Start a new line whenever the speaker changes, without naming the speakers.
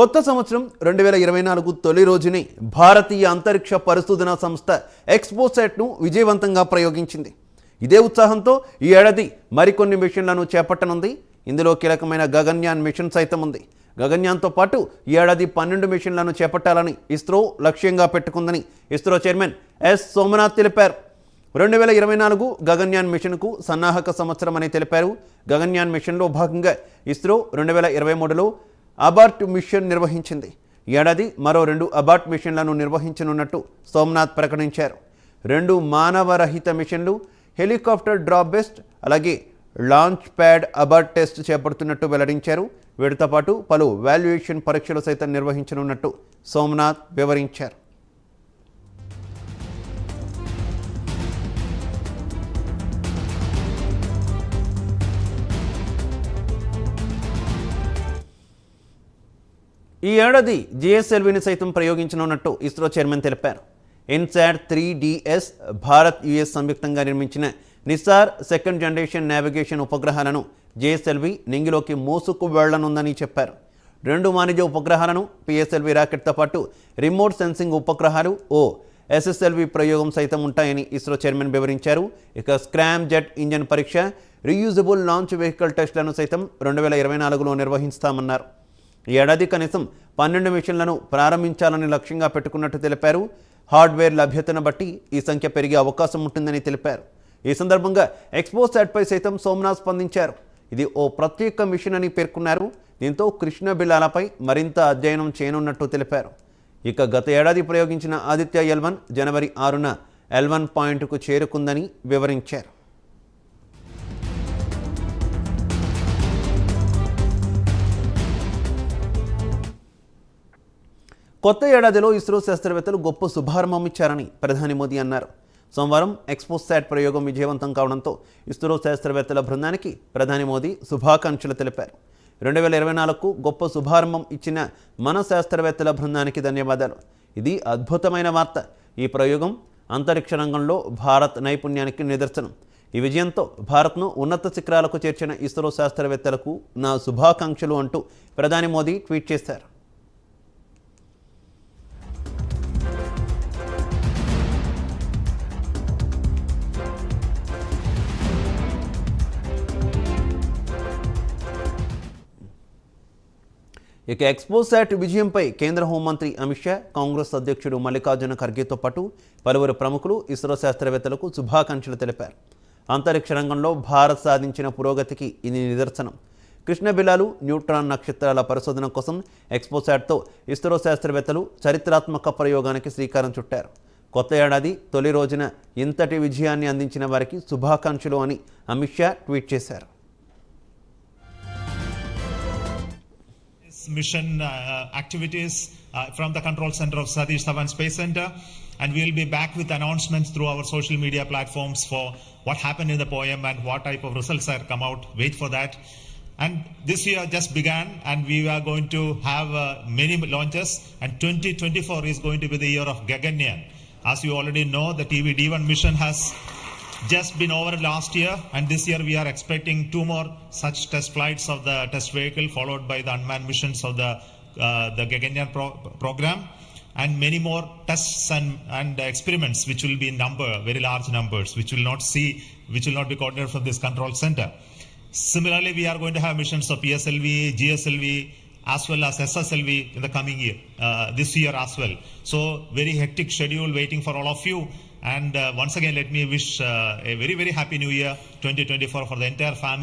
కొత్త సంవత్సరం రెండు వేల ఇరవై నాలుగు తొలి రోజునే భారతీయ అంతరిక్ష పరిశోధన సంస్థ ఎక్స్పోసెట్ను విజయవంతంగా ప్రయోగించింది. ఇదే ఉత్సాహంతో ఈ ఏడాది మరికొన్ని మిషన్లను చేపట్టనుంది. ఇందులో కీలకమైన గగన్యాన్ మిషన్ సైతం ఉంది. గగన్యాన్తో పాటు ఈ ఏడాది పన్నెండు మిషన్లను చేపట్టాలని ఇస్రో లక్ష్యంగా పెట్టుకుందని ఇస్రో చైర్మన్ ఎస్ సోమనాథ్ తెలిపారు. రెండు వేల ఇరవై నాలుగు గగన్యాన్ మిషన్కు సన్నాహక సంవత్సరం అని తెలిపారు. గగన్యాన్ మిషన్లో భాగంగా ఇస్రో రెండు వేల ఇరవై మూడులో అబార్ట్ మిషన్ నిర్వహించింది. ఏడాది మరో రెండు అబార్ట్ మిషన్లను నిర్వహించనున్నట్టు సోమనాథ్ ప్రకటించారు. రెండు మానవరహిత మిషన్లు హెలికాప్టర్ డ్రాప్ బెస్ట్ అలాగే లాంచ్ ప్యాడ్ అబార్ట్ టెస్ట్ చేపడుతున్నట్టు వెల్లడించారు. వీటితో పాటు పలు వాల్యుయేషన్ పరీక్షలు సైతం నిర్వహించనున్నట్టు సోమనాథ్ వివరించారు. ఈ ఏడాది జిఎస్ఎల్విని సైతం ప్రయోగించనున్నట్టు ఇస్రో చైర్మన్ తెలిపారు. INSAT three DS Bharat US సంయుక్తంగా నిర్మించిన నిసార్ సెకండ్ జనరేషన్ నావిగేషన్ ఉపగ్రహాలను జేఎస్ఎల్వి నింగిలోకి మోసుకు వెళ్ళనుందని చెప్పారు. రెండు వాణిజ్య ఉపగ్రహాలను పిఎస్ఎల్వి రాకెట్తో పాటు రిమోట్ సెన్సింగ్ ఉపగ్రహాలు ఓ ఎస్ఎస్ఎల్వి ప్రయోగం సైతం ఉంటాయని ఇస్రో చైర్మన్ వివరించారు. ఇక స్క్రామ్ జెట్ ఇంజన్ పరీక్ష రీయూజబుల్ లాంచ్ వెహికల్ టెస్టులను సైతం రెండు వేల ఇరవై నాలుగులో నిర్వహిస్తామన్నారు. ఈ ఏడాది కనీసం పన్నెండు మిషన్లను ప్రారంభించాలని లక్ష్యంగా పెట్టుకున్నట్టు తెలిపారు. హార్డ్వేర్ లభ్యతను బట్టి ఈ సంఖ్య పెరిగే అవకాశం ఉంటుందని తెలిపారు. ఈ సందర్భంగా ఎక్స్పో పై సైతం సోమనాథ్ స్పందించారు. ఇది ఓ ప్రత్యేక మిషన్ అని పేర్కొన్నారు. దీంతో కృష్ణ బిల్లాలపై మరింత అధ్యయనం చేయనున్నట్టు తెలిపారు. ఇక గత ఏడాది ప్రయోగించిన ఆదిత్య ఎల్వన్ జనవరి ఆరున ఎల్వన్ పాయింట్కు చేరుకుందని వివరించారు. కొత్త ఏడాదిలో ఇస్రో శాస్త్రవేత్తలు గొప్ప శుభారంభం ఇచ్చారని ప్రధాని మోదీ అన్నారు. సోమవారం ఎక్స్పోసాట్ ప్రయోగం విజయవంతం కావడంతో ఇస్రో శాస్త్రవేత్తల బృందానికి ప్రధాని మోదీ శుభాకాంక్షలు తెలిపారు. రెండు వేల ఇరవై నాలుగుకు గొప్ప శుభారంభం ఇచ్చిన మన శాస్త్రవేత్తల బృందానికి ధన్యవాదాలు. ఇది అద్భుతమైన వార్త. ఈ ప్రయోగం అంతరిక్ష రంగంలో భారత్ నైపుణ్యానికి నిదర్శనం. ఈ విజయంతో భారత్ను ఉన్నత శిఖరాలకు చేర్చిన ఇస్రో శాస్త్రవేత్తలకు నా శుభాకాంక్షలు అంటూ ప్రధాని మోదీ ట్వీట్ చేశారు. ఇక ఎక్స్పోసాట్ విజయంపై కేంద్ర హోంమంత్రి అమిత్ షా కాంగ్రెస్ అధ్యక్షుడు మల్లికార్జున ఖర్గేతో పాటు పలువురు ప్రముఖులు ఇస్రో శాస్త్రవేత్తలకు శుభాకాంక్షలు తెలిపారు. అంతరిక్ష రంగంలో భారత్ సాధించిన పురోగతికి ఇది నిదర్శనం. కృష్ణబిలాలు న్యూట్రాన్ నక్షత్రాల పరిశోధన కోసం ఎక్స్పోసాట్తో ఇస్రో శాస్త్రవేత్తలు చరిత్రాత్మక ప్రయోగానికి శ్రీకారం చుట్టారు. కొత్త ఏడాది తొలి రోజున ఇంతటి విజయాన్ని అందించిన వారికి శుభాకాంక్షలు అని అమిత్ షా ట్వీట్ చేశారు.
Mission uh, activities uh, from the control center of Satish Dhawan Space Center. And we'll be back with announcements through our social media platforms for what happened in the poem and what type of results are come out. Wait for that. And this year just began, and we are going to have uh, many launches. And 2024 is going to be the year of Gaganyaan. As you already know, the TV D1 mission has just been over last year, and this year we are expecting two more such test flights of the test vehicle, followed by the unmanned missions of the uh, the Gaganyaan pro- program, and many more tests and and experiments, which will be in number, very large numbers, which will not see, which will not be coordinated from this control center. Similarly, we are going to have missions of PSLV, GSLV, as well as SSLV in the coming year, uh, this year as well. So, very hectic schedule waiting for all of you. And uh, once again, let me wish uh, a very, very happy new year 2024 for the entire family.